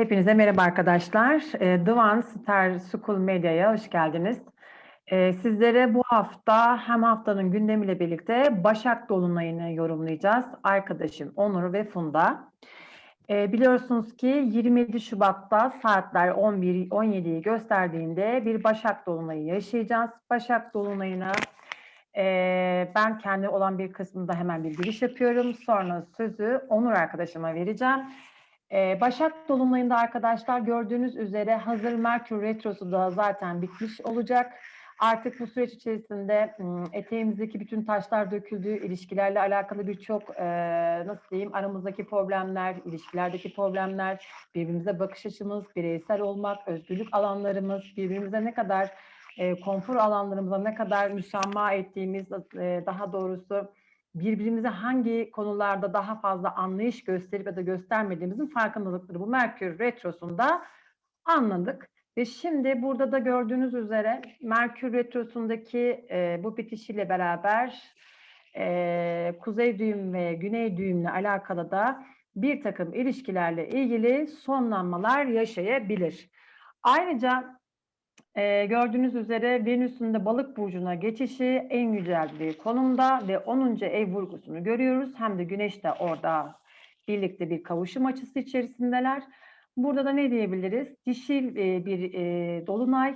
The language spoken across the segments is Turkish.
Hepinize merhaba arkadaşlar. Ee, Divan Star School Medya'ya hoş geldiniz. Ee, Sizlere bu hafta hem haftanın gündemiyle birlikte Başak Dolunay'ını yorumlayacağız. Arkadaşım Onur ve Funda. Ee, Biliyorsunuz ki 27 Şubat'ta saatler 11-17'yi gösterdiğinde bir Başak Dolunay'ı yaşayacağız. Başak Dolunay'ına ben kendi olan bir kısmında hemen bir giriş yapıyorum. Sonra sözü Onur arkadaşıma vereceğim. Ee, Başak Dolunay'ında arkadaşlar gördüğünüz üzere hazır Merkür Retrosu da zaten bitmiş olacak. Artık bu süreç içerisinde m, eteğimizdeki bütün taşlar döküldüğü ilişkilerle alakalı birçok e, nasıl diyeyim aramızdaki problemler, ilişkilerdeki problemler, birbirimize bakış açımız, bireysel olmak, özgürlük alanlarımız, birbirimize ne kadar e, konfor alanlarımıza ne kadar müsamaha ettiğimiz, e, daha doğrusu birbirimize hangi konularda daha fazla anlayış gösterip ya da göstermediğimizin farkındalıkları bu Merkür Retrosu'nda anladık. Ve şimdi burada da gördüğünüz üzere Merkür Retrosu'ndaki e, bu bitişiyle beraber e, kuzey düğüm ve güney düğümle alakalı da bir takım ilişkilerle ilgili sonlanmalar yaşayabilir. Ayrıca ee, gördüğünüz üzere Venüs'ün de balık burcuna geçişi en bir konumda ve 10. ev vurgusunu görüyoruz. Hem de Güneş de orada birlikte bir kavuşum açısı içerisindeler. Burada da ne diyebiliriz? Dişil e, bir e, dolunay.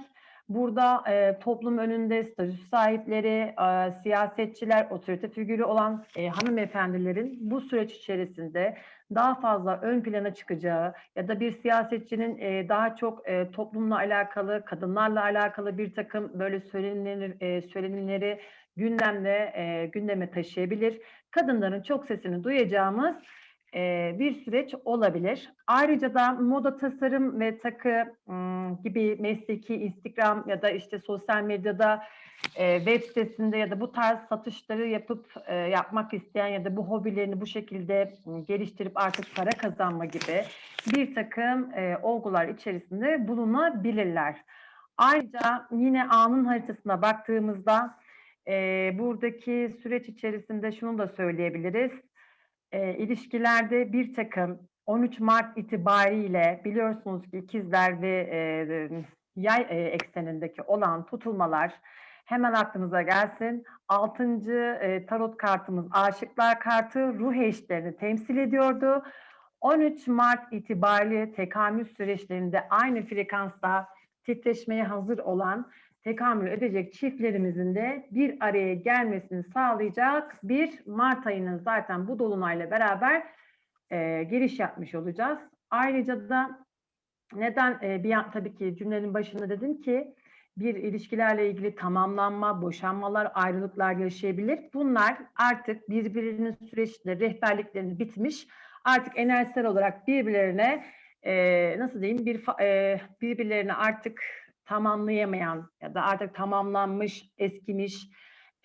Burada e, toplum önünde statü sahipleri, e, siyasetçiler, otorite figürü olan e, hanımefendilerin bu süreç içerisinde daha fazla ön plana çıkacağı ya da bir siyasetçinin e, daha çok e, toplumla alakalı, kadınlarla alakalı bir takım böyle söylenimleri, e, söylenimleri gündemde e, gündeme taşıyabilir. Kadınların çok sesini duyacağımız bir süreç olabilir. Ayrıca da moda tasarım ve takı gibi mesleki Instagram ya da işte sosyal medyada e, web sitesinde ya da bu tarz satışları yapıp e, yapmak isteyen ya da bu hobilerini bu şekilde geliştirip artık para kazanma gibi bir takım e, olgular içerisinde bulunabilirler. Ayrıca yine anın haritasına baktığımızda e, buradaki süreç içerisinde şunu da söyleyebiliriz. E, ilişkilerde bir takım 13 Mart itibariyle biliyorsunuz ki ikizler ve e, yay e, eksenindeki olan tutulmalar hemen aklınıza gelsin. Altıncı e, tarot kartımız Aşıklar kartı ruh eşlerini temsil ediyordu. 13 Mart itibariyle tekamül süreçlerinde aynı frekansta titreşmeye hazır olan tekamül edecek çiftlerimizin de bir araya gelmesini sağlayacak bir Mart ayının zaten bu dolunayla beraber e, giriş yapmış olacağız. Ayrıca da neden e, bir tabii ki cümlenin başında dedim ki bir ilişkilerle ilgili tamamlanma, boşanmalar, ayrılıklar yaşayabilir. Bunlar artık birbirinin süreçte rehberliklerini bitmiş. Artık enerjisel olarak birbirlerine e, nasıl diyeyim bir e, birbirlerini artık tamamlayamayan ya da artık tamamlanmış, eskimiş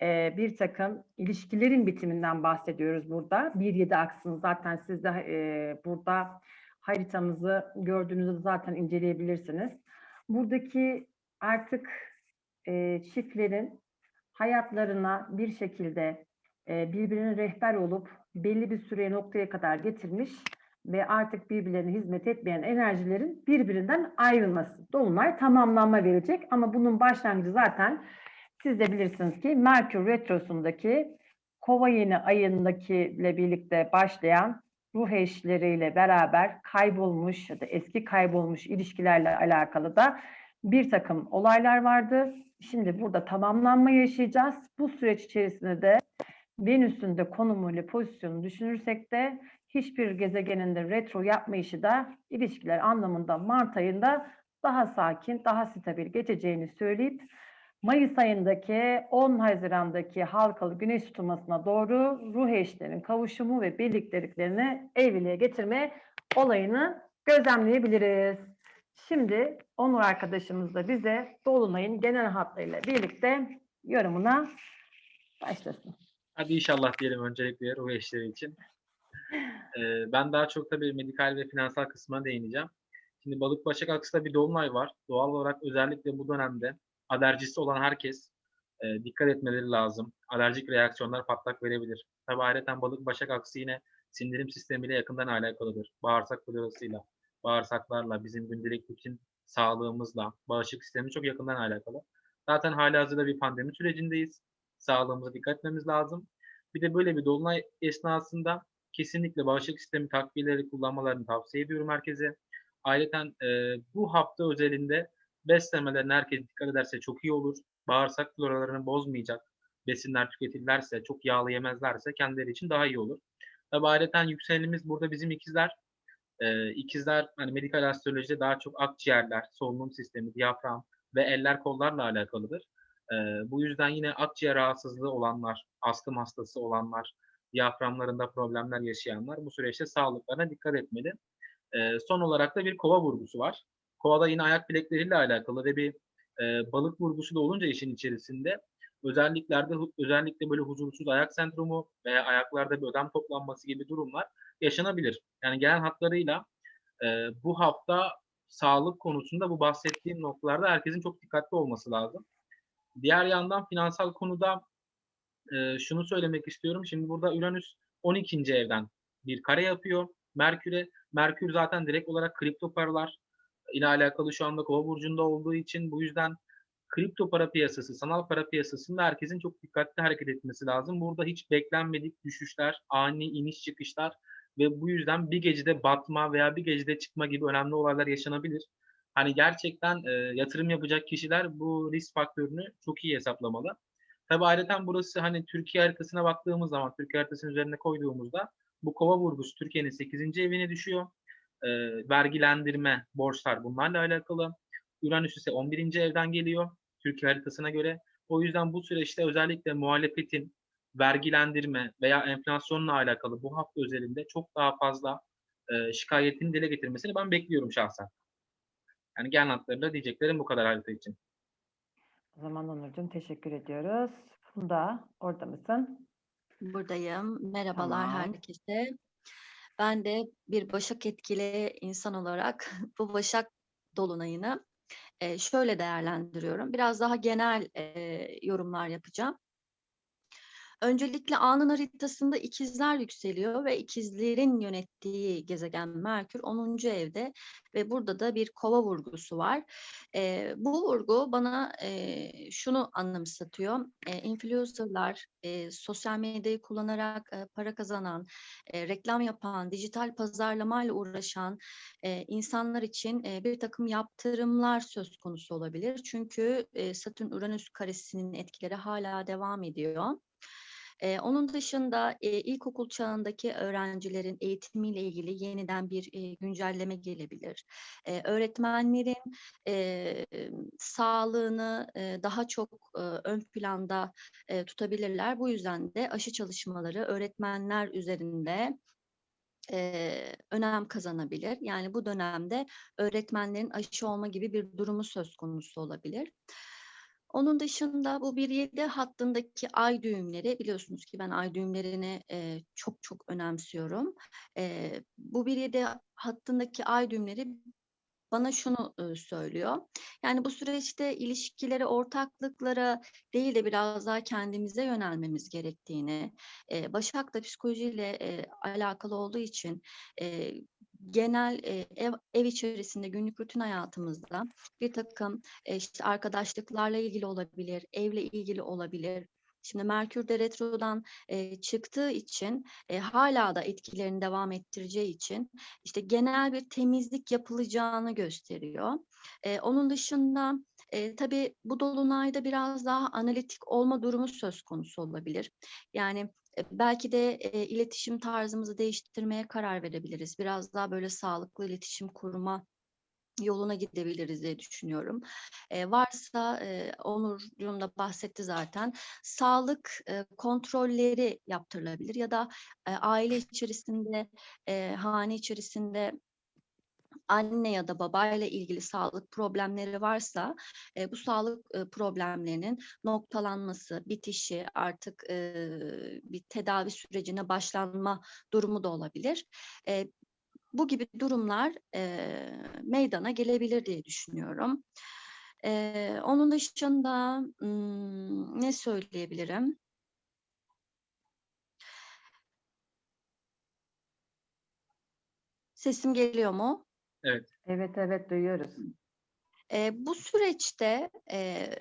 e, bir takım ilişkilerin bitiminden bahsediyoruz burada. 1-7 aksını zaten siz de e, burada haritamızı gördüğünüzde zaten inceleyebilirsiniz. Buradaki artık e, çiftlerin hayatlarına bir şekilde e, birbirine rehber olup belli bir süreye noktaya kadar getirmiş ve artık birbirlerine hizmet etmeyen enerjilerin birbirinden ayrılması. Dolunay tamamlanma verecek ama bunun başlangıcı zaten siz de bilirsiniz ki Merkür Retrosu'ndaki Kova yeni ayındaki ile birlikte başlayan ruh eşleriyle beraber kaybolmuş ya da eski kaybolmuş ilişkilerle alakalı da bir takım olaylar vardı. Şimdi burada tamamlanma yaşayacağız. Bu süreç içerisinde de Venüs'ün de konumuyla pozisyonu düşünürsek de hiçbir gezegeninde retro yapma işi de ilişkiler anlamında Mart ayında daha sakin, daha stabil geçeceğini söyleyip Mayıs ayındaki 10 Haziran'daki halkalı güneş tutulmasına doğru ruh eşlerin kavuşumu ve birlikteliklerini evliliğe getirme olayını gözlemleyebiliriz. Şimdi Onur arkadaşımız da bize Dolunay'ın genel hatlarıyla birlikte yorumuna başlasın. Hadi inşallah diyelim öncelikle ruh eşleri için. Ben daha çok tabii medikal ve finansal kısmına değineceğim. Şimdi balık başak aksında bir dolunay var. Doğal olarak özellikle bu dönemde alerjisi olan herkes e, dikkat etmeleri lazım. Alerjik reaksiyonlar patlak verebilir. Tabii ayrıca balık başak aksı yine sindirim sistemiyle yakından alakalıdır. Bağırsak florasıyla. bağırsaklarla, bizim gündelik rutin sağlığımızla, bağışıklık sistemi çok yakından alakalı. Zaten hâlihazırda bir pandemi sürecindeyiz. Sağlığımıza dikkat etmemiz lazım. Bir de böyle bir dolunay esnasında kesinlikle bağışıklık sistemi takviyeleri kullanmalarını tavsiye ediyorum herkese. Ayrıyeten, eee, bu hafta özelinde beslenmelerine herkes dikkat ederse çok iyi olur. Bağırsak floralarını bozmayacak besinler tüketirlerse, çok yağlı yemezlerse kendileri için daha iyi olur. Tabii ayrıyeten yükselenimiz burada bizim ikizler. Eee, ikizler, hani, medikal astrolojide daha çok akciğerler, solunum sistemi, diyafram ve eller kollarla alakalıdır. Eee, bu yüzden yine akciğer rahatsızlığı olanlar, astım hastası olanlar, diyaframlarında problemler yaşayanlar bu süreçte sağlıklarına dikkat etmeli. Eee, son olarak da bir kova vurgusu var. Kovada yine ayak bilekleriyle alakalı ve bir, eee, balık vurgusu da olunca işin içerisinde özelliklerde özellikle böyle huzursuz ayak sendromu veya ayaklarda bir ödem toplanması gibi durumlar yaşanabilir. Yani genel hatlarıyla, eee, bu hafta sağlık konusunda bu bahsettiğim noktalarda herkesin çok dikkatli olması lazım. Diğer yandan finansal konuda, eee, şunu söylemek istiyorum. Şimdi burada Uranüs 12. evden bir kare yapıyor Merkür'e. Merkür zaten direkt olarak kripto paralar ile alakalı şu anda Kova burcunda olduğu için bu yüzden kripto para piyasası, sanal para piyasasında herkesin çok dikkatli hareket etmesi lazım. Burada hiç beklenmedik düşüşler, ani iniş çıkışlar ve bu yüzden bir gecede batma veya bir gecede çıkma gibi önemli olaylar yaşanabilir. Hani, gerçekten, eee, yatırım yapacak kişiler bu risk faktörünü çok iyi hesaplamalı. Tabii ayrıyeten burası, hani, Türkiye haritasına baktığımız zaman, Türkiye haritasının üzerine koyduğumuzda bu Kova vurgusu Türkiye'nin 8. evine düşüyor. Eee, vergilendirme, borçlar bunlarla alakalı. Uranüs ise 11. evden geliyor Türkiye haritasına göre. O yüzden bu süreçte özellikle muhalefetin vergilendirme veya enflasyonla alakalı bu hafta özelinde çok daha fazla, eee, şikâyetini dile getirmesini ben bekliyorum şahsen. Yani genel hatlarıyla diyeceklerim bu kadar harita için. O zaman Onurcuğum teşekkür ediyoruz. Funda orada mısın? Buradayım. Merhabalar Tamam. herkese. Ben de bir Başak etkili insan olarak bu Başak dolunayını, şöyle değerlendiriyorum. Biraz daha genel, yorumlar yapacağım. Öncelikle A'nın haritasında ikizler yükseliyor ve ikizlerin yönettiği gezegen Merkür 10. evde ve burada da bir Kova vurgusu var. Eee, bu vurgu bana, eee, şunu anımsatıyor. Eee, influencer'lar, eee, sosyal medyayı kullanarak, eee, para kazanan, eee, reklam yapan, dijital pazarlamayla uğraşan, eee, insanlar için, eee, birtakım yaptırımlar söz konusu olabilir. Çünkü, eee, Satürn-Uranüs karesinin etkileri hâlâ devam ediyor. Eee, onun dışında, eee, ilkokul çağındaki öğrencilerin eğitimiyle ilgili yeniden bir, eee, güncelleme gelebilir. Eee, öğretmenlerin, emm, sağlığını, eee, daha çok, ııı, ön planda, eee, tutabilirler. Bu yüzden de aşı çalışmaları öğretmenler üzerinde, eee, önem kazanabilir. Yani bu dönemde öğretmenlerin aşı olma gibi bir durumu söz konusu olabilir. Onun dışında bu 1-7 hattındaki ay düğümleri, biliyorsunuz ki ben ay düğümlerini, eee, çok çok önemsiyorum. Eee, bu 1-7 hattındaki ay düğümleri bana şunu, ııı, söylüyor. Yani bu süreçte ilişkilere, ortaklıklara değil de biraz daha kendimize yönelmemiz gerektiğini, eee, Başak da psikolojiyle, eee, alakalı olduğu için, eee, genel, eee, ev ev içerisinde günlük rutin hayatımızda birtakım, eee, işte, arkadaşlıklarla ilgili olabilir, evle ilgili olabilir. Şimdi Merkür de retrodan, eee, çıktığı için, eee, hâlâ da etkilerini devam ettireceği için, işte, genel bir temizlik yapılacağını gösteriyor. Eee, onun dışında, eee, tabii bu dolunayda biraz daha analitik olma durumu söz konusu olabilir. Yani, belki de, eee, iletişim tarzımızı değiştirmeye karar verebiliriz. Biraz daha böyle sağlıklı iletişim kurma yoluna gidebiliriz diye düşünüyorum. Eee, varsa, eee, Onurcuğum da bahsetti zaten, sağlık, eee, kontrolleri yaptırılabilir ya da, eee, aile içerisinde, eee, hane içerisinde anne ya da babayla ilgili sağlık problemleri varsa, eee, bu sağlık, ııı, problemlerinin noktalanması, bitişi, artık, eee, bir tedavi sürecine başlanma durumu da olabilir. Eee, bu gibi durumlar, eee, meydana gelebilir diye düşünüyorum. Eee, onun dışında, ımm, ne söyleyebilirim? Sesim geliyor mu? Evet evet duyuyoruz. Eee, bu süreçte, eee,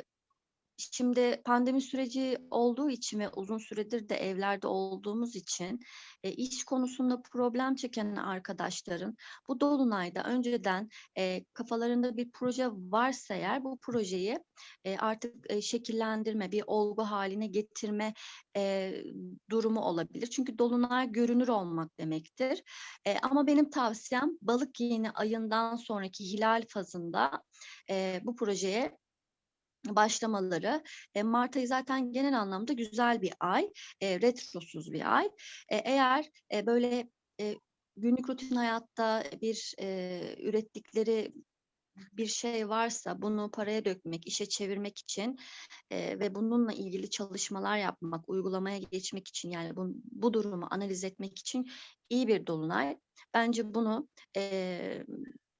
şimdi pandemi süreci olduğu için ve uzun süredir de evlerde olduğumuz için, eee, iş konusunda problem çeken arkadaşların bu dolunayda önceden, eee, kafalarında bir proje varsa eğer bu projeyi, eee, artık, eee, şekillendirme, bir olgu haline getirme, eee, durumu olabilir. Çünkü dolunay görünür olmak demektir. Eee, ama benim tavsiyem balık yeni ayından sonraki hilal fazında, eee, bu projeye başlamaları. Eee, mart ayı zaten genel anlamda güzel bir ay, eee, retrosuz bir ay. Eee, eğer, eee, böyle, eee, günlük rutin hayatta bir, eee, ürettikleri bir şey varsa bunu paraya dökmek, işe çevirmek için, eee, ve bununla ilgili çalışmalar yapmak, uygulamaya geçmek için yani bun bu durumu analiz etmek için iyi bir dolunay. Bence bunu, eee,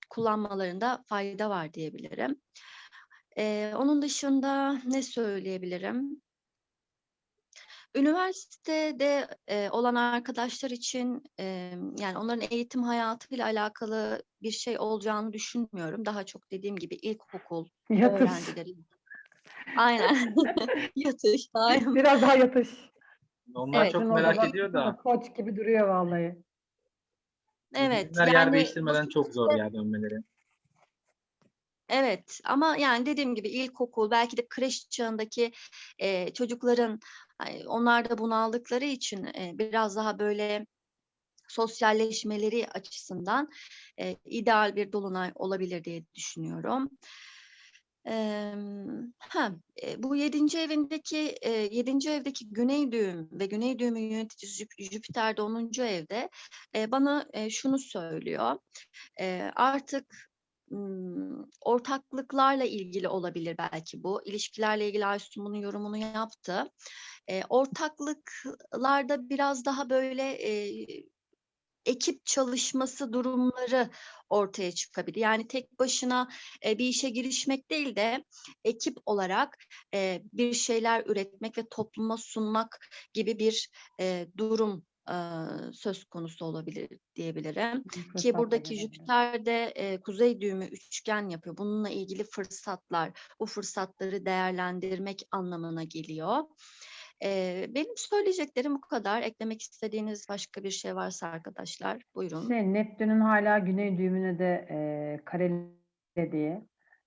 kullanmalarında fayda var diyebilirim. Eee, onun dışında ne söyleyebilirim? Üniversitede, eee, olan arkadaşlar için, emm, yani onların eğitim hayatıyla alakalı bir şey olacağını düşünmüyorum. Daha çok dediğim gibi ilkokul Yatış. öğrencileri Aynen. Yatış, daim. Biraz daha yatış. Onlar Evet. çok merak ediyor da Koç gibi duruyor vallahi. Evet, bizimler yer yani değiştirmeden çok zor ya dönmeleri. Evet ama yani dediğim gibi ilkokul belki de kreş çağındaki, eee, çocukların, onlar da bunaldıkları için, eee, biraz daha böyle sosyalleşmeleri açısından, eee, ideal bir dolunay olabilir diye düşünüyorum. Emm, ha, bu 7. evindeki, eee, 7. evdeki güney düğüm ve güney düğümün yöneticisi Jüp Jüpiter de 10. evde, eee, bana, eee, şunu söylüyor. Eee, artık, ortaklıklarla ilgili olabilir belki bu. İlişkilerle ilgili Aysun bunun yorumunu yaptı. Eee, ortaklıklarda biraz daha böyle, eee, ekip çalışması durumları ortaya çıkabilir. Yani tek başına, eee, bir işe girişmek değil de ekip olarak, eee, bir şeyler üretmek ve topluma sunmak gibi bir, eee, durum, söz konusu olabilir diyebilirim. Ki buradaki gelebilir. Jüpiter de, eee, kuzey düğümü üçgen yapıyor. Bununla ilgili fırsatlar, bu fırsatları değerlendirmek anlamına geliyor. Eee, benim söyleyeceklerim bu kadar. Eklemek istediğiniz başka bir şey varsa arkadaşlar buyurun. Şey, Neptün'ün hala güney düğümüne de eee karelediği,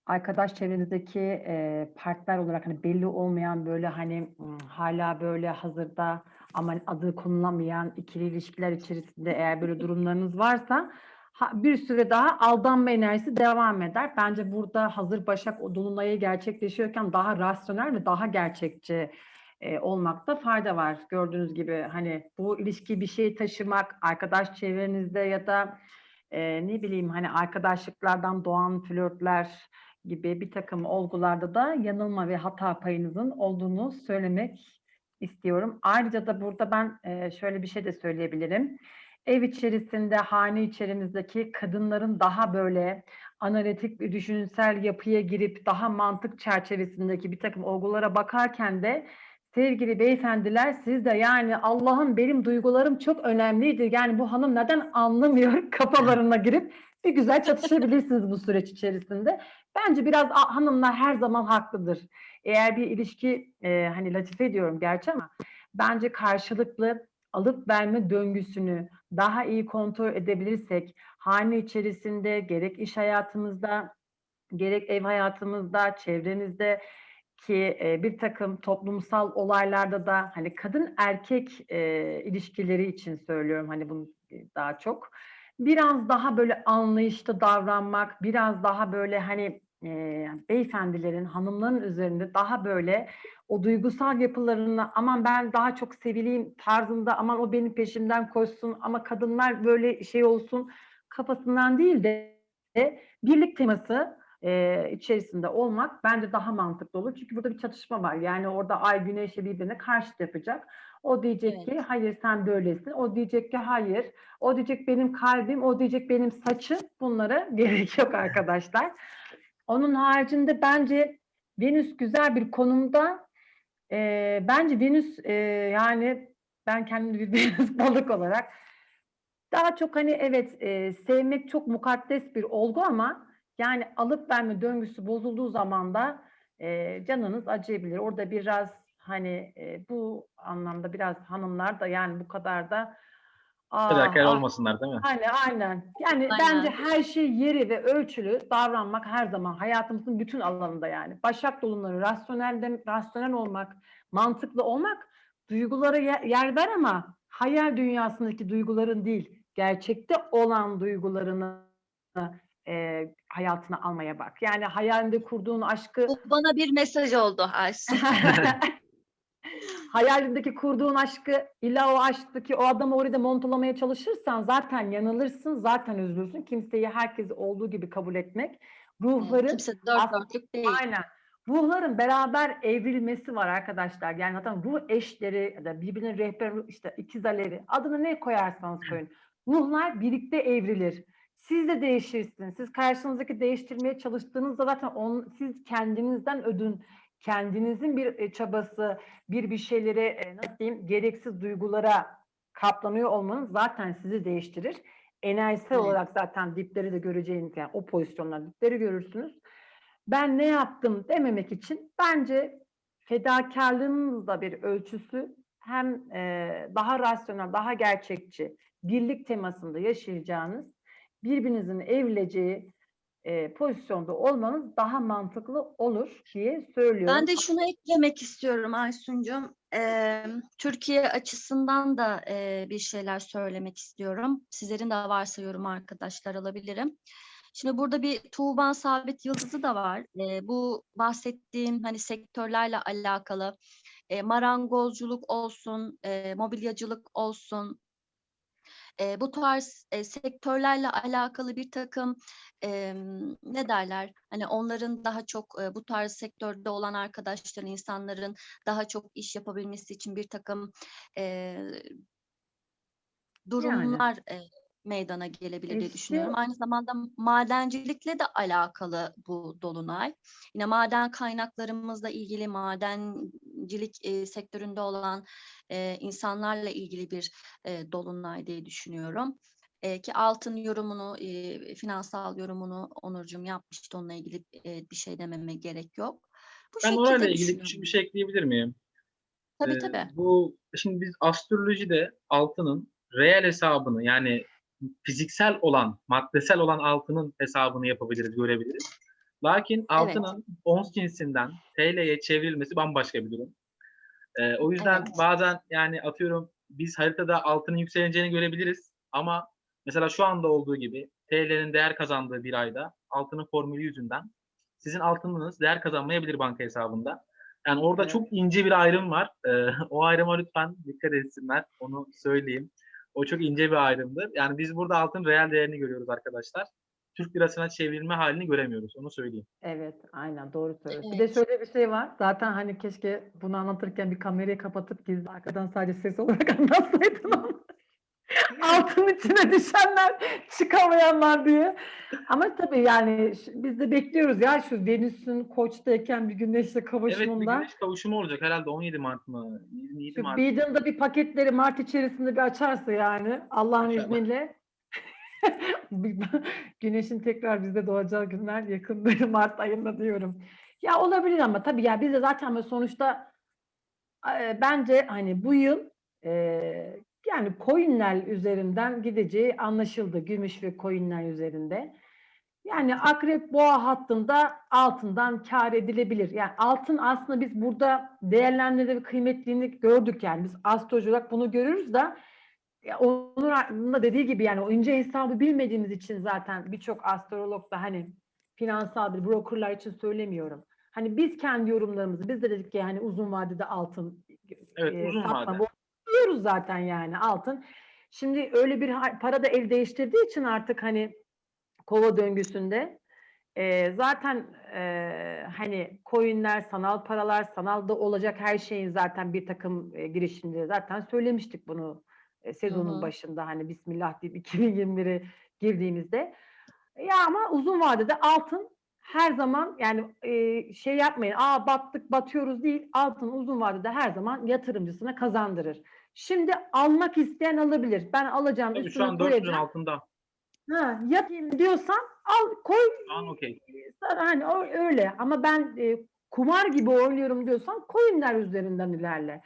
arkadaş çevrenizdeki eee, partner olarak hani belli olmayan böyle hani hala böyle hazırda ama adı konulamayan ikili ilişkiler içerisinde eğer böyle durumlarınız varsa bir süre daha aldanma enerjisi devam eder. Bence burada hazır Başak o dolunayı gerçekleşiyorken daha rasyonel ve daha gerçekçi e, olmakta fayda var. Gördüğünüz gibi hani bu ilişki bir şey taşımak, arkadaş çevrenizde ya da e, ne bileyim hani arkadaşlıklardan doğan flörtler gibi bir takım olgularda da yanılma ve hata payınızın olduğunu söylemek istiyorum. Ayrıca da burada ben şöyle bir şey de söyleyebilirim. Ev içerisinde, hane içerimizdeki kadınların daha böyle analitik bir düşünsel yapıya girip daha mantık çerçevesindeki bir takım olgulara bakarken de Sevgili beyefendiler siz de yani Allah'ım benim duygularım çok önemlidir. Yani bu hanım neden anlamıyor kafalarına girip bir güzel çatışabilirsiniz bu süreç içerisinde. Bence biraz hanımlar her zaman haklıdır. Eğer bir ilişki e, hani latife ediyorum gerçi ama bence karşılıklı alıp verme döngüsünü daha iyi kontrol edebilirsek hane içerisinde gerek iş hayatımızda gerek ev hayatımızda çevremizde ki e, bir takım toplumsal olaylarda da hani kadın erkek e, ilişkileri için söylüyorum hani bunu e, daha çok. Biraz daha böyle anlayışlı davranmak biraz daha böyle hani e, beyefendilerin hanımların üzerinde daha böyle o duygusal yapılarını aman ben daha çok sevileyim tarzında aman o benim peşimden koşsun ama kadınlar böyle şey olsun kafasından değil de birlik teması e, içerisinde olmak bence daha mantıklı olur. Çünkü burada bir çatışma var. Yani orada ay güneşle birbirine karşıt yapacak. O diyecek Evet. ki hayır sen böylesin. O diyecek ki hayır. O diyecek benim kalbim. O diyecek benim saçım. Bunlara gerek yok arkadaşlar. Onun haricinde bence Venüs güzel bir konumda. E, bence Venüs e, yani ben kendimi bir Venüs balık olarak Daha çok hani evet e, sevmek çok mukaddes bir olgu ama yani alıp verme döngüsü bozulduğu zaman da e, canınız acıyabilir. Orada biraz hani e, bu anlamda biraz hanımlar da yani bu kadar da ah, Fedakar olmasınlar değil mi? Hani aynen. Yani Aynen. bence her şey yeri ve ölçülü davranmak her zaman hayatımızın bütün alanında yani. Başak dolunları rasyonel rasyonel olmak, mantıklı olmak duygulara yer, yer ver ama hayal dünyasındaki duyguların değil, gerçekte olan duygularını e, hayatına almaya bak. Yani hayalinde kurduğun aşkı Bu bana bir mesaj oldu Aysun. hayalindeki kurduğun aşkı illa o aşktaki o adamı orada montalamaya çalışırsan zaten yanılırsın, zaten üzülürsün. Kimseyi herkesi olduğu gibi kabul etmek. Ruhların Kimse dört dörtlük değil. aynen. Ruhların beraber evrilmesi var arkadaşlar. Yani zaten ruh eşleri ya da birbirinin rehber işte ikizleri adını ne koyarsanız koyun. Ruhlar birlikte evrilir. Siz de değişirsiniz. Siz karşınızdaki değiştirmeye çalıştığınızda zaten on, siz kendinizden ödün, kendinizin bir e, çabası, bir bir şeylere e, nasıl diyeyim gereksiz duygulara kaplanıyor olmanız zaten sizi değiştirir. Enerjisel Evet. olarak zaten dipleri de göreceğiniz yani o pozisyonlar dipleri görürsünüz. Ben ne yaptım dememek için bence fedakarlığınız da bir ölçüsü hem e, daha rasyonel, daha gerçekçi, birlik temasında yaşayacağınız, birbirinizin evleneceği e, pozisyonda olmanız daha mantıklı olur diye söylüyorum. Ben de şunu eklemek istiyorum Aysun'cum. Eee, Türkiye açısından da eee, bir şeyler söylemek istiyorum. Sizlerin de varsa yorum arkadaşlar alabilirim. Şimdi burada bir Tuğba Sabit Yıldızı da var. Eee, bu bahsettiğim hani sektörlerle alakalı eee, marangozculuk olsun, eee, mobilyacılık olsun, eee, bu tarz eee, sektörlerle alakalı bir takım em, ne derler? Hani onların daha çok e, bu tarz sektörde olan arkadaşların, insanların daha çok iş yapabilmesi için bir takım e, durumlar e, meydana gelebilir diye İşte- düşünüyorum. Aynı zamanda madencilikle de alakalı bu dolunay. Yine maden kaynaklarımızla ilgili madencilik e, sektöründe olan e, insanlarla ilgili bir e, dolunay diye düşünüyorum. E, ki altın yorumunu, e, finansal yorumunu Onurcuğum yapmıştı. Onunla ilgili e, bir şey dememe gerek yok. Bu Ben orayla ilgili küçük bir şey ekleyebilir miyim? Tabii Ee, tabii. Bu şimdi biz astrolojide altının reel hesabını yani fiziksel olan, maddesel olan altının hesabını yapabiliriz, görebiliriz. Lakin altının ons cinsinden TL'ye çevrilmesi bambaşka bir durum. Ee, o yüzden Evet. bazen yani atıyorum biz haritada altının yükseleceğini görebiliriz ama mesela şu anda olduğu gibi TL'nin değer kazandığı bir ayda altının formülü yüzünden sizin altınınız değer kazanmayabilir banka hesabında. Yani orada Evet. çok ince bir ayrım var. Ee, o ayrıma lütfen dikkat etsinler. Onu söyleyeyim. O çok ince bir ayrımdır. Yani biz burada altın reel değerini görüyoruz arkadaşlar. Türk lirasına çevrilme halini göremiyoruz. Onu söyleyeyim. Evet, aynen doğru söylüyorsun. Bir de Evet. şöyle bir şey var. Zaten hani keşke bunu anlatırken bir kamerayı kapatıp gizli arkadan sadece ses olarak anlatsaydın ama. Altın içine düşenler, çıkamayanlar diye. Ama tabii yani biz de bekliyoruz ya şu Venüs'ün Koç'tayken bir güneşle Evet bir kavuşumunda. güneş kavuşumu olacak herhalde 17 Mart mı? 27 Şu Mart. Biden'da bir paketleri Mart içerisinde bir açarsa yani Allah'ın İnşallah. izniyle güneşin tekrar bizde doğacağı günler yakındır Mart ayında diyorum. Ya olabilir ama tabii ya biz de zaten sonuçta e, bence hani bu yıl e, yani coinler üzerinden gideceği anlaşıldı. Gümüş ve coinler üzerinde. Yani akrep boğa hattında altından kar edilebilir. Yani altın aslında biz burada değerlendirde ve kıymetliğini gördük yani. Biz astroloji olarak bunu görürüz da ya Onur da dediği gibi yani o ince hesabı bilmediğimiz için zaten birçok astrolog da hani finansal bir brokerlar için söylemiyorum. Hani biz kendi yorumlarımızı biz de dedik ki yani uzun vadede altın Evet, e, uzun satma. vade. Biliyoruz zaten yani altın. Şimdi öyle bir para da el değiştirdiği için artık hani kova döngüsünde e, zaten e, hani coinler, sanal paralar, sanalda olacak her şeyin zaten bir takım e, girişimleri zaten söylemiştik bunu e, sezonun hı. başında hani Bismillah deyip 2021'e girdiğimizde. Ya ama uzun vadede altın her zaman yani e, şey yapmayın. Aa battık batıyoruz değil. Altın uzun vadede her zaman yatırımcısına kazandırır. Şimdi almak isteyen alabilir. Ben alacağım Tabii şu üstüne an 400'ün koyacağım. altında. Ha, yapayım diyorsan al koy Şu an okey. Hani o öyle ama ben e, kumar gibi oynuyorum diyorsan coinler üzerinden ilerle.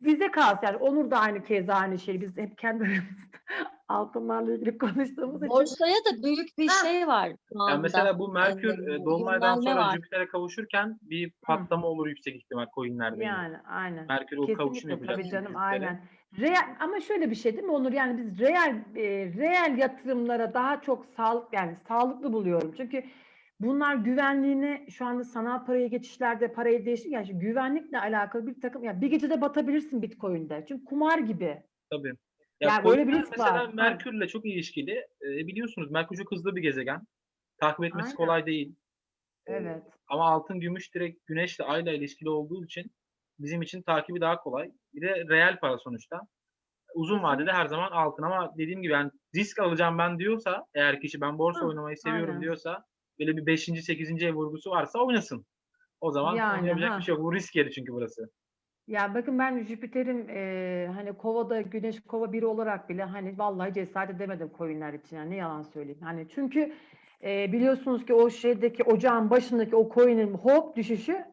Bize kalsın yani Onur da aynı keza aynı şey. Biz hep kendi aramızda altınlarla ilgili konuştuğumuz için. Borsaya da büyük bir Ha. şey var şu anda. Yani mesela bu Merkür Ee, e, dolunaydan sonra var. Jüpiter'e kavuşurken bir patlama olur yüksek ihtimal coinlerde. Yani aynen. Merkür o kavuşum Kesinlikle yapacak. tabii canım Jüpiter'e. aynen. Real, ama şöyle bir şey değil mi Onur? Yani biz real e, real yatırımlara daha çok sağlık yani sağlıklı buluyorum. Çünkü bunlar güvenliğini şu anda sanal paraya geçişlerde parayı değiştir. Yani güvenlikle alakalı bir takım yani bir gecede batabilirsin Bitcoin'de. Çünkü kumar gibi. Tabii. Ya Ya böyle bir risk mesela var. Ha. Merkür'le çok ilişkili. E, biliyorsunuz Merkür çok hızlı bir gezegen. Takip etmesi Aynen. kolay değil. E, Evet. Ama altın, gümüş direkt güneşle, ayla ilişkili olduğu için bizim için takibi daha kolay. Bir de reel para sonuçta. Uzun vadede her zaman altın ama dediğim gibi yani risk alacağım ben diyorsa eğer kişi ben borsa Hı, oynamayı seviyorum aynen. diyorsa böyle bir 5. 8. ev vurgusu varsa oynasın. O zaman Yani, yapacak bir şey yok. Bu risk yeri çünkü burası. Ya bakın ben Jüpiter'in eee, hani Kova'da Güneş Kova biri olarak bile hani vallahi cesaret edemedim coinler için yani ne yalan söyleyeyim. Hani çünkü eee, biliyorsunuz ki o şeydeki ocağın başındaki o coin'in hop düşüşü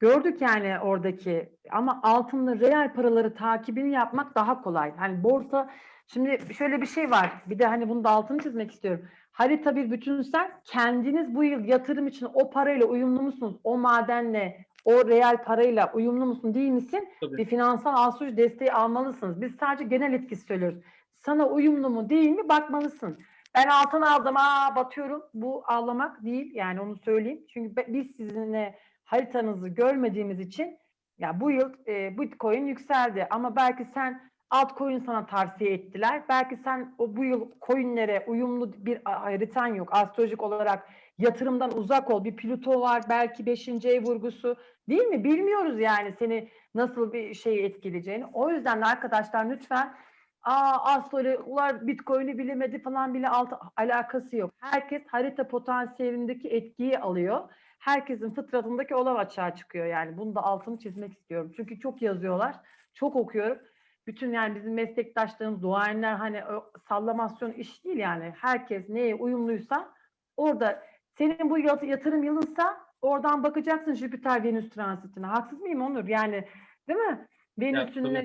gördük yani oradaki ama altınlı reel paraları takibini yapmak daha kolay. Hani borsa şimdi şöyle bir şey var. Bir de hani bunu da altını çizmek istiyorum. Harita bir bütünsel. Kendiniz bu yıl yatırım için o parayla uyumlu musunuz? O madenle, o reel parayla uyumlu musun değil misin? Tabii. Bir finansal asuş desteği almalısınız. Biz sadece genel etkisi söylüyoruz. Sana uyumlu mu değil mi bakmalısın. Ben altın aldım, aa batıyorum. Bu ağlamak değil yani onu söyleyeyim. Çünkü biz sizinle haritanızı görmediğimiz için ya bu yıl e, Bitcoin yükseldi ama belki sen altcoin sana tavsiye ettiler. Belki sen o bu yıl coinlere uyumlu bir haritan yok. Astrolojik olarak yatırımdan uzak ol. Bir Plüto var, belki 5. ev vurgusu. Değil mi? Bilmiyoruz yani seni nasıl bir şey etkileyeceğini. O yüzden de arkadaşlar lütfen Aa astrololar Bitcoin'i bilemedi falan bile alt, alakası yok. Herkes harita potansiyelindeki etkiyi alıyor. Herkesin fıtratındaki olan açığa çıkıyor yani. Bunu da altını çizmek istiyorum. Çünkü çok yazıyorlar. Çok okuyorum. Bütün yani bizim meslektaşlarımız, duayenler hani sallamasyon iş değil yani. Herkes neye uyumluysa orada senin bu yat- yatırım yılınsa oradan bakacaksın Jüpiter Venüs transitine. Haksız mıyım Onur? Yani değil mi? Venüs'ünle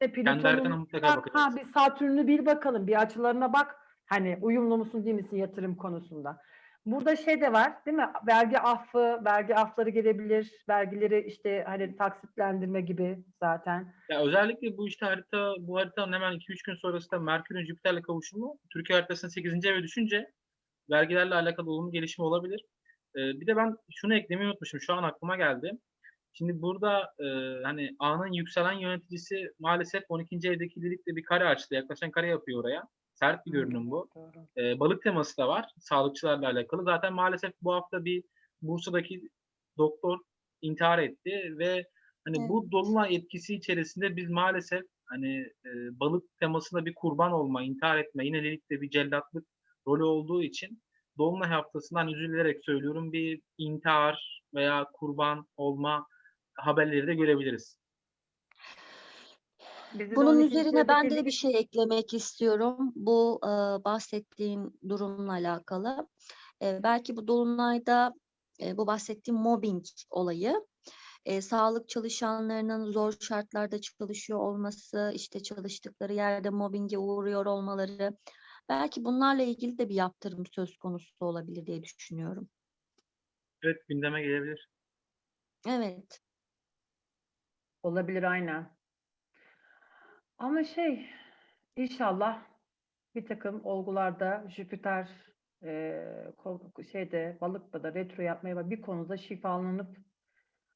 Plüton'un ha, bir Satürn'ü bir bakalım. Bir açılarına bak. Hani uyumlu musun değil misin yatırım konusunda. Burada şey de var değil mi? Vergi affı, vergi affları gelebilir. Vergileri işte hani taksitlendirme gibi zaten. Ya özellikle bu işte harita, bu haritanın hemen 2-3 gün sonrasında Merkür'ün Jüpiter'le kavuşumu Türkiye haritasının 8. eve düşünce vergilerle alakalı olumlu gelişme olabilir. Ee, bir de ben şunu eklemeyi unutmuşum. Şu an aklıma geldi. Şimdi burada e, hani A'nın yükselen yöneticisi maalesef 12. evdeki delikle bir kare açtı. Yaklaşan kare yapıyor oraya. Sert bir görünüm bu. E, balık teması da var. Sağlıkçılarla alakalı. Zaten maalesef bu hafta bir Bursa'daki doktor intihar etti ve hani bu dolunay etkisi içerisinde biz maalesef hani e, balık temasında bir kurban olma, intihar etme, yine birlikte bir cellatlık rolü olduğu için dolunay haftasından üzülerek söylüyorum bir intihar veya kurban olma haberleri de görebiliriz. Bizi Bunun 12. üzerine ben de bir şey eklemek istiyorum. Bu e, bahsettiğin durumla alakalı. E, belki bu dolunayda e, bu bahsettiğim mobbing olayı, e, sağlık çalışanlarının zor şartlarda çalışıyor olması, işte çalıştıkları yerde mobbinge uğruyor olmaları, belki bunlarla ilgili de bir yaptırım söz konusu olabilir diye düşünüyorum. Evet gündeme gelebilir. Evet. Olabilir aynen. Ama şey inşallah bir takım olgularda Jüpiter eee, ko- şeyde balıkta da retro yapmaya bir konuda şifalanıp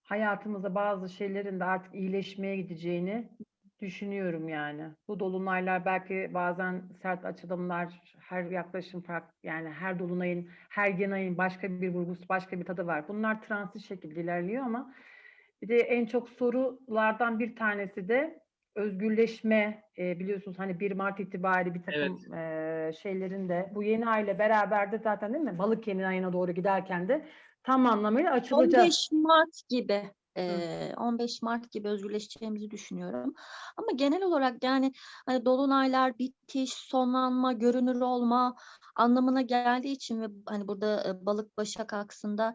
hayatımızda bazı şeylerin de artık iyileşmeye gideceğini düşünüyorum yani. Bu dolunaylar belki bazen sert açılımlar, her yaklaşım farklı yani her dolunayın, her genayın başka bir vurgusu, başka bir tadı var. Bunlar transit şekilde ilerliyor ama bir de en çok sorulardan bir tanesi de özgürleşme e, biliyorsunuz hani 1 Mart itibariyle bir takım e, şeylerin de bu yeni ayla beraber de zaten değil mi? Balık yeni ayına doğru giderken de tam anlamıyla açılacak. 15 Mart gibi. Eee, 15 Mart gibi özgürleşeceğimizi düşünüyorum. Ama genel olarak yani hani dolunaylar bitiş, sonlanma, görünür olma anlamına geldiği için ve hani burada e, balık başak aksında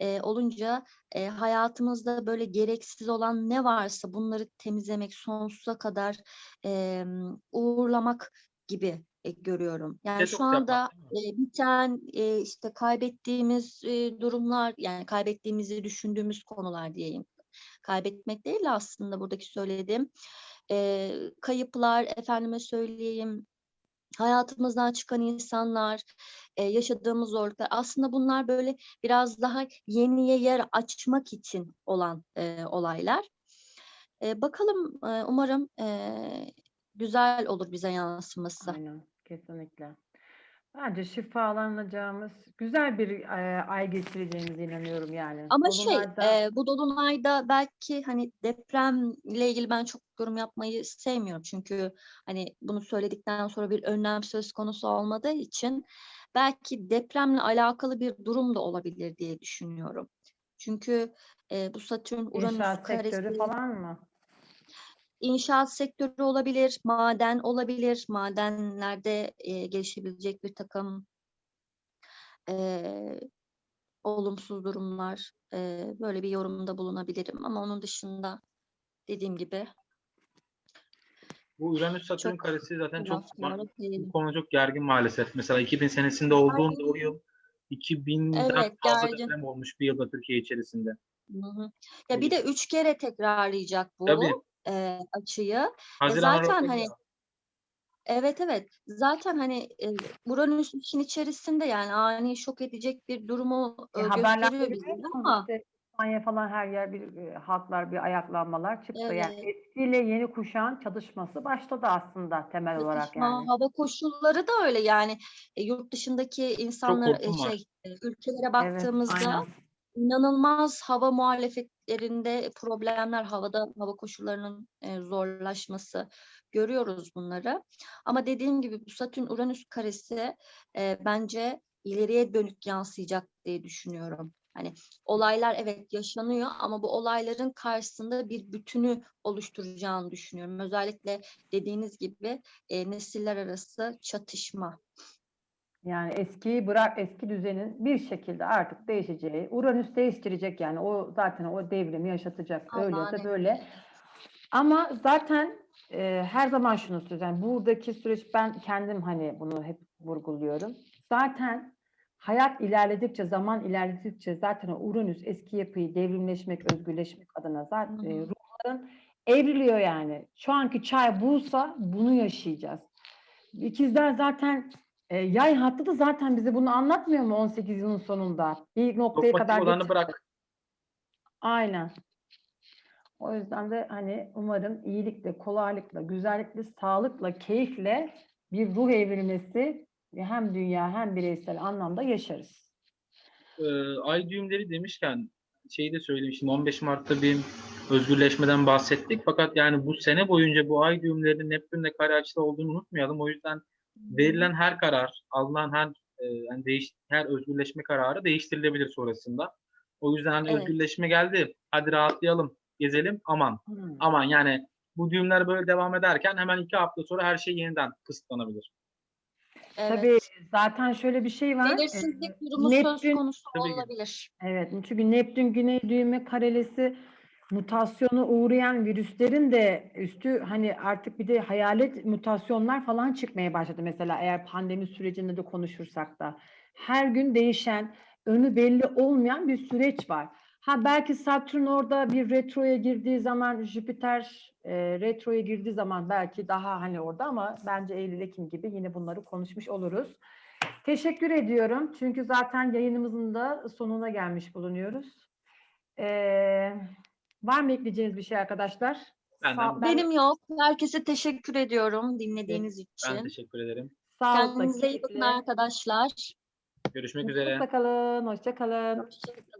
e, olunca e, hayatımızda böyle gereksiz olan ne varsa bunları temizlemek sonsuza kadar e, uğurlamak gibi e, görüyorum. Yani Detoks şu anda yapmak e, biten e, işte kaybettiğimiz e, durumlar yani kaybettiğimizi düşündüğümüz konular diyeyim. Kaybetmek değil de aslında buradaki söylediğim e, kayıplar efendime söyleyeyim hayatımızdan çıkan insanlar, e, yaşadığımız zorluklar aslında bunlar böyle biraz daha yeniye yer açmak için olan e, olaylar. E, bakalım e, umarım e, güzel olur bize yansıması. Aynen, kesinlikle. Bence şifalanacağımız güzel bir e, ay geçireceğimize inanıyorum yani. Ama şey, Dolunayda- e, bu dolunayda belki hani depremle ilgili ben çok yorum yapmayı sevmiyorum. Çünkü hani bunu söyledikten sonra bir önlem söz konusu olmadığı için belki depremle alakalı bir durum da olabilir diye düşünüyorum. Çünkü e, bu Satürn Uranüs İnşaat karesi falan mı? İnşaat sektörü olabilir, maden olabilir, madenlerde e, gelişebilecek bir takım e, olumsuz durumlar, e, böyle bir yorumda bulunabilirim. Ama onun dışında dediğim gibi Bu Uranüs Satürn Çok karesi zaten çok bu konu çok gergin maalesef. Mesela 2000 senesinde olduğunda o yıl 2000'den Evet, fazla gergin. deprem olmuş bir yılda Türkiye içerisinde. Hı hı. Ya bir de üç kere tekrarlayacak bu Tabii. E, açıyı. Haziran zaten hani ya. Evet evet. Zaten hani e, Uranüs işin içerisinde yani ani şok edecek bir durumu E, e, gösteriyor bize ama İspanya falan her yer bir e, halklar bir ayaklanmalar çıktı. Yani Evet. eskiyle yeni kuşağın çatışması başladı aslında temel olarak Çatışma, yani. hava koşulları da öyle yani e, yurt dışındaki insanlar e, korkum var. şey e, ülkelere Evet, baktığımızda aynen. inanılmaz hava muhalefetlerinde problemler, havada hava koşullarının e, zorlaşması görüyoruz bunları. Ama dediğim gibi bu Satürn Uranüs karesi e, bence ileriye dönük yansıyacak diye düşünüyorum. Hani olaylar evet yaşanıyor ama bu olayların karşısında bir bütünü oluşturacağını düşünüyorum. Özellikle dediğiniz gibi e, nesiller arası çatışma. Yani eskiyi bırak eski düzenin bir şekilde artık değişeceği. Uranüs değiştirecek yani o zaten o devrimi yaşatacak. Öyle ya da böyle. Ama zaten e, her zaman şunu söyleyeceğim. Buradaki süreç ben kendim hani bunu hep vurguluyorum. Zaten hayat ilerledikçe, zaman ilerledikçe zaten o Uranüs eski yapıyı devrimleşmek, özgürleşmek adına zaten hı. ruhların evriliyor yani. Şu anki çay buysa bunu yaşayacağız. İkizler zaten e, yay hattı da zaten bize bunu anlatmıyor mu 18 yılın sonunda? Bir noktaya kadar olanı bırak. Aynen. O yüzden de hani umarım iyilikle, kolaylıkla, güzellikle, sağlıkla, keyifle bir ruh evrilmesi hem dünya hem bireysel anlamda yaşarız. Ee, ay düğümleri demişken şeyi de söyleyeyim şimdi 15 Mart'ta bir özgürleşmeden bahsettik. Fakat yani bu sene boyunca bu ay düğümlerinin Neptün'le kare açıda olduğunu unutmayalım. O yüzden verilen her karar, alınan her e, yani değiş, her özgürleşme kararı değiştirilebilir sonrasında. O yüzden hani Evet. özgürleşme geldi. Hadi rahatlayalım, gezelim. Aman, Hmm. aman yani bu düğümler böyle devam ederken hemen iki hafta sonra her şey yeniden kısıtlanabilir. Evet. Tabii zaten şöyle bir şey var. Belirsizlik Ee, durumu söz Neptün- konusu Tabii ki. olabilir. Evet, çünkü Neptün güney düğme karelesi mutasyona uğrayan virüslerin de üstü hani artık bir de hayalet mutasyonlar falan çıkmaya başladı. Mesela eğer pandemi sürecinde de konuşursak da her gün değişen, önü belli olmayan bir süreç var. Ha belki Satürn orada bir retroya girdiği zaman, Jüpiter e, retroya girdiği zaman belki daha hani orada ama bence Eylül-Ekim gibi yine bunları konuşmuş oluruz. Teşekkür ediyorum. Çünkü zaten yayınımızın da sonuna gelmiş bulunuyoruz. Ee, var mı ekleyeceğiniz bir şey arkadaşlar? Benden- ben- Benim yok. Herkese teşekkür ediyorum dinlediğiniz Ben için. teşekkür ederim. sağlıkla, Kendinize iyi bakın keyifle. arkadaşlar. Görüşmek üzere. Mutlu kalın, hoşça kalın. Hoşçakalın.